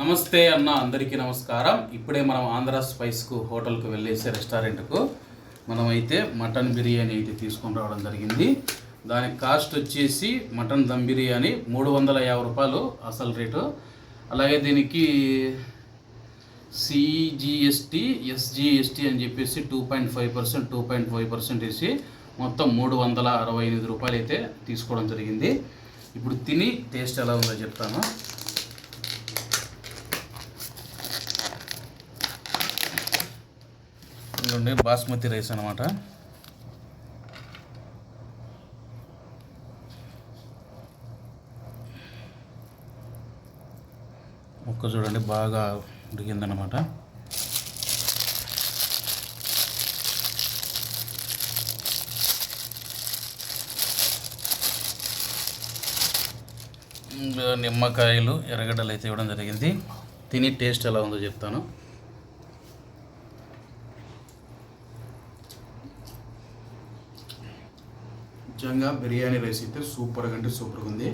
నమస్తే అన్న అందరికీ నమస్కారం. ఇప్పుడే మనం ఆంధ్ర స్పైస్కు హోటల్కు వెళ్ళేసి రెస్టారెంట్కు మనమైతే మటన్ బిర్యానీ అయితే తీసుకొని రావడం జరిగింది. దానికి కాస్ట్ వచ్చేసి మటన్ దమ్ బిర్యానీ మూడు వందల యాభై రూపాయలు అసలు రేటు. అలాగే దీనికి సిజిఎస్టీ ఎస్జిఎస్టీ అని చెప్పేసి two point five percent two point five percent వేసి మొత్తం మూడు వందల అరవై ఎనిమిది రూపాయలు అయితే తీసుకోవడం జరిగింది. ఇప్పుడు తిని టేస్ట్ ఎలా ఉందో చెప్తాను. ఇదిగోండి బాస్మతి రైస్ అనమాట ముక్క చూడండి బాగా ఉడికిందనమాట నిమ్మకాయలు ఎర్రగడ్డలు అయితే ఇవ్వడం జరిగింది. తిని టేస్ట్ ఎలా ఉందో చెప్తాను. నిజంగా బిర్యానీ రైస్ అయితే సూపర్గా అంటే సూపర్గా ఉంది.